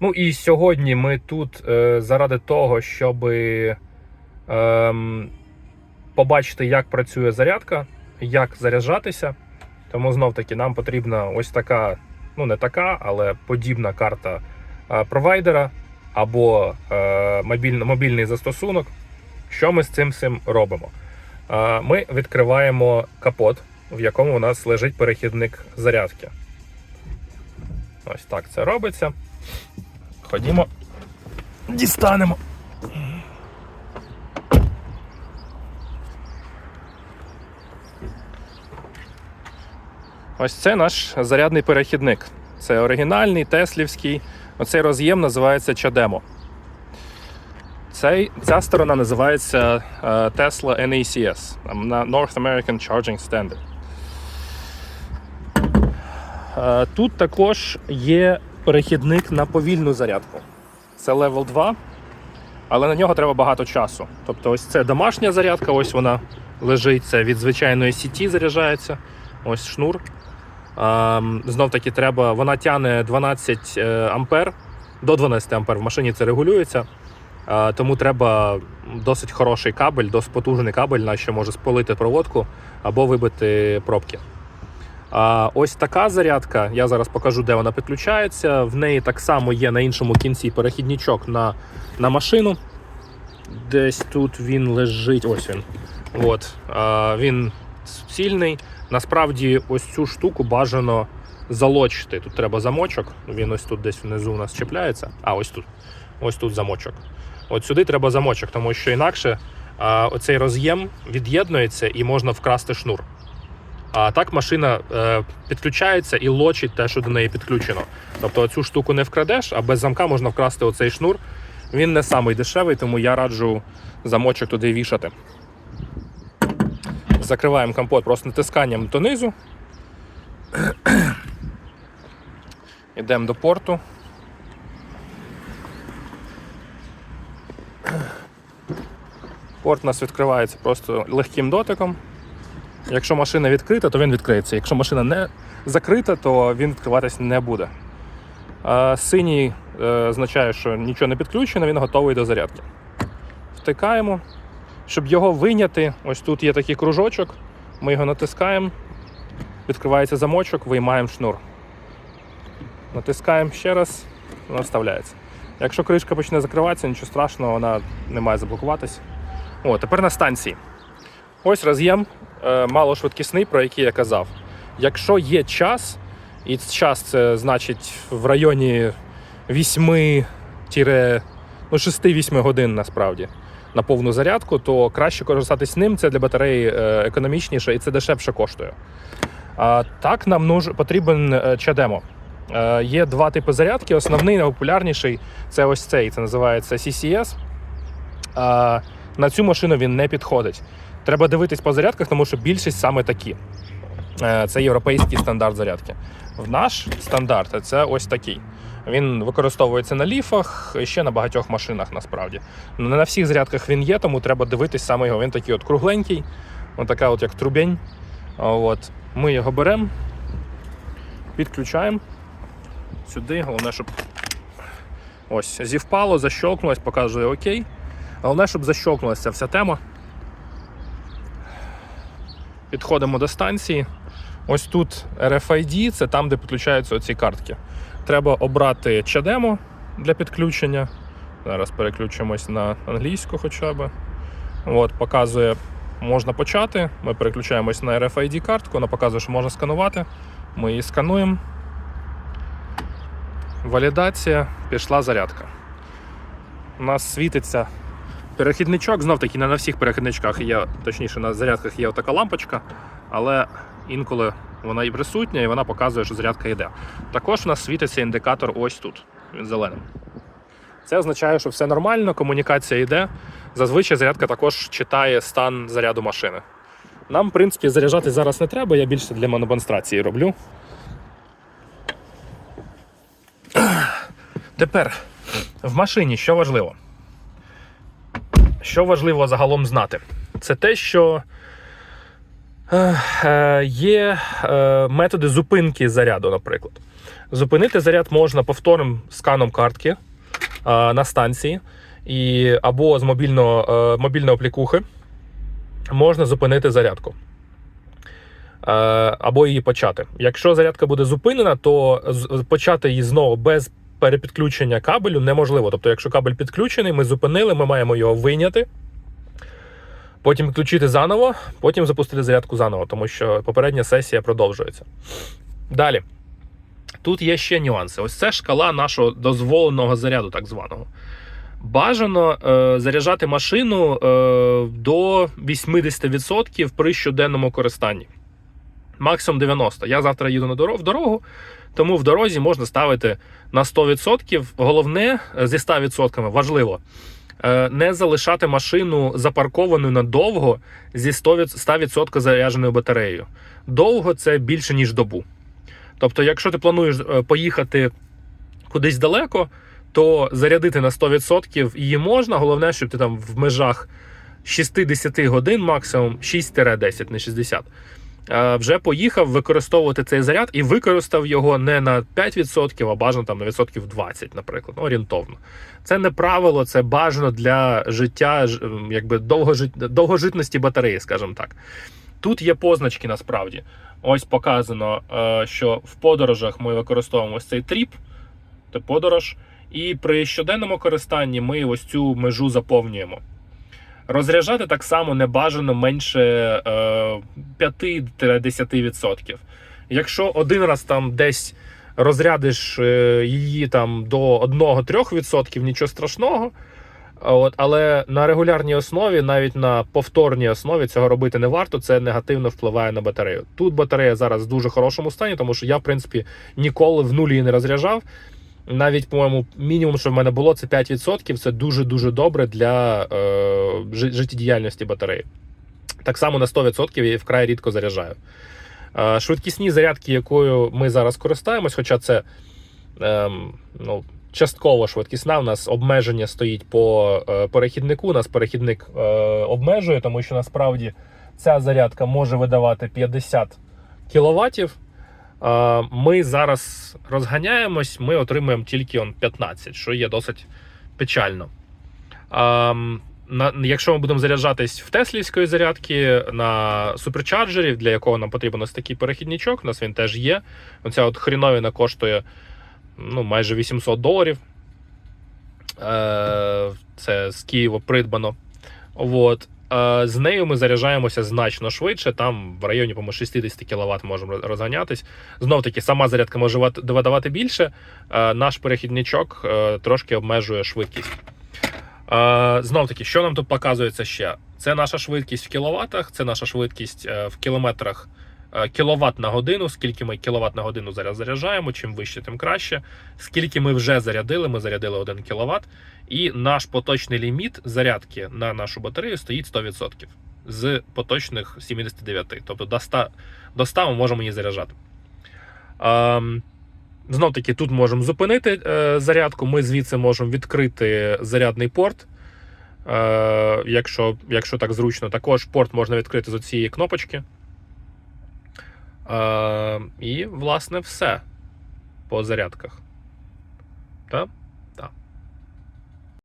Ну і сьогодні ми тут е, заради того, щоб е, побачити, як працює зарядка, як заряджатися. Тому знов таки нам потрібна ось така, ну не така, але подібна карта е, провайдера або е, мобільний, мобільний застосунок. Що ми з цим всім робимо? Е, ми відкриваємо капот, в якому у нас лежить перехідник зарядки. Ось так це робиться. Ходімо, дістанемо. Ось це наш зарядний перехідник. Це оригінальний, теслівський. Оцей роз'єм називається Чадемо. Цей, ця сторона називається е, Tesla NACS North American Charging Standard. Е, Тут також є перехідник на повільну зарядку. Це Level 2, але на нього треба багато часу. Тобто, ось це домашня зарядка, ось вона лежить. Це від звичайної сіті заряджається. Ось шнур. Знов таки треба, вона тягне 12 е, ампер, до 12 ампер в машині це регулюється. Тому треба досить хороший кабель, досить потужний кабель, на що може спалити проводку або вибити пробки. А ось така зарядка, я зараз покажу, де вона підключається. В неї так само є на іншому кінці перехідничок на, на машину. Десь тут він лежить. Ось він. От. А, він суцільний. Насправді, ось цю штуку бажано залочити. Тут треба замочок. Він ось тут десь внизу у нас чіпляється. А, ось тут. Ось тут замочок. От сюди треба замочок, тому що інакше а, оцей роз'єм від'єднується і можна вкрасти шнур. А так машина е, підключається і лочить те, що до неї підключено. Тобто цю штуку не вкрадеш, а без замка можна вкрасти оцей шнур. Він не самий дешевий, тому я раджу замочок туди вішати. Закриваємо компот просто натисканням донизу. Йдемо до порту. Порт у нас відкривається просто легким дотиком. Якщо машина відкрита, то він відкриється. Якщо машина не закрита, то він відкриватись не буде. Синій е, означає, що нічого не підключено, він готовий до зарядки. Втикаємо. Щоб його вийняти, ось тут є такий кружочок. Ми його натискаємо, відкривається замочок, виймаємо шнур. Натискаємо ще раз, вона вставляється. Якщо кришка почне закриватися, нічого страшного, вона не має заблокуватись. О, тепер на станції. Ось роз'єм малошвидкісний, про який я казав. Якщо є час, і час це значить в районі 8 ну, 6-8 годин насправді на повну зарядку, то краще користатись ним. Це для батареї е, економічніше і це дешевше коштує. Так нам нуж, потрібен е, чадемо. Е, Є два типи зарядки. Основний, найпопулярніший це ось цей. Це називається CCS. На цю машину він не підходить. Треба дивитись по зарядках, тому що більшість саме такі. Е, Це європейський стандарт зарядки. В наш стандарт це ось такий. Він використовується на ліфах і ще на багатьох машинах насправді. Не на всіх зарядках він є, тому треба дивитись саме його. Він такий от кругленький, от така от як трубень. От. Ми його беремо, підключаємо сюди. Головне, щоб ось зівпало, защолкнулось, показує окей. Головне, щоб защолкнулася вся тема. Підходимо до станції. Ось тут RFID, це там, де підключаються оці картки. Треба обрати чадемо для підключення. Зараз переключимось на англійську хоча б. От, показує, можна почати. Ми переключаємось на RFID картку, вона показує, що можна сканувати. Ми її скануємо. Валідація, пішла зарядка. У нас світиться перехідничок, знов таки не на всіх перехідничках є, точніше на зарядках є така лампочка, але інколи вона і присутня, і вона показує, що зарядка йде. Також у нас світиться індикатор ось тут, він зеленим. Це означає, що все нормально, комунікація йде. Зазвичай зарядка також читає стан заряду машини. Нам, в принципі, заряджати зараз не треба, я більше для демонстрації роблю. Тепер в машині що важливо? Що важливо загалом знати? Це те, що Е, Є е, методи зупинки заряду, наприклад. Зупинити заряд можна повторним сканом картки е, на станції і, або з мобільного, мобільної аплікухи можна зупинити зарядку. Або її почати. Якщо зарядка буде зупинена, то почати її знову без перепідключення кабелю неможливо. Тобто, якщо кабель підключений, ми зупинили, ми маємо його вийняти, потім включити заново, потім запустити зарядку заново, тому що попередня сесія продовжується. Далі. Тут є ще нюанси. Ось це шкала нашого дозволеного заряду, так званого. Бажано е, заряджати машину е, до 80% при щоденному користанні. Максимум 90%. Я завтра їду на дорогу, в дорогу, тому в дорозі можна ставити на 100%. Головне е, зі 100% важливо е, не залишати машину запаркованою надовго зі 100% 100% зарядженою батареєю. Довго це більше, ніж добу. Тобто, якщо ти плануєш е, поїхати кудись далеко, то зарядити на 100% її можна. Головне, щоб ти там в межах 60 годин, максимум 6-10, не 60. Е, Вже поїхав використовувати цей заряд і використав його не на 5%, а бажано там на відсотків 20, наприклад, ну, орієнтовно. Це не правило, це бажано для життя, якби довгожит... довгожитності батареї, скажімо так. Тут є позначки насправді. Ось показано, е, що в подорожах ми використовуємо ось цей тріп, це подорож, і при щоденному користанні ми ось цю межу заповнюємо. Розряджати так само не бажано менше е, 5-10%. Якщо один раз там десь розрядиш е, її там до 1-3%, нічого страшного. От, але на регулярній основі, навіть на повторній основі, цього робити не варто. Це негативно впливає на батарею. Тут батарея зараз в дуже хорошому стані, тому що я, в принципі, ніколи в нулі не розряджав. Навіть, по-моєму, мінімум, що в мене було, це 5%. Це дуже дуже добре для е, життєдіяльності батареї. Так само на 100% я вкрай рідко заряджаю. Е, швидкісні зарядки, якою ми зараз користуємось, хоча це ем, ну, частково швидкісна. У нас обмеження стоїть по е, перехіднику. Нас перехідник е, обмежує, тому що насправді ця зарядка може видавати 50 кВт. Ми зараз розганяємось, ми отримуємо тільки он 15, що є досить печально. Якщо ми будемо заряджатись в теслівської зарядки на суперчарджері, для якого нам потрібен ось такий перехідничок, у нас він теж є. Оця от хріновіна коштує ну, майже 800 доларів. Е, Це з Києва придбано. От. Е, З нею ми заряджаємося значно швидше. Там в районі по 60 кВт можемо розганятись. Знов таки, сама зарядка може ват- видавати більше. Е, Наш перехідничок е, трошки обмежує швидкість. Знов таки, що нам тут показується ще? Це наша швидкість в кіловатах, це наша швидкість в кілометрах кіловат на годину. Скільки ми кіловат на годину зараз заряджаємо, чим вище, тим краще. Скільки ми вже зарядили, ми зарядили 1 кВт. І наш поточний ліміт зарядки на нашу батарею стоїть 100% з поточних 79. Тобто до 100, до 100 ми можемо її заряджати. Ем, Знов таки, тут можемо зупинити е, зарядку. Ми звідси можемо відкрити зарядний порт. Е, якщо, якщо так зручно, також порт можна відкрити з цієї кнопочки. Е, і, власне, все по зарядках. Так?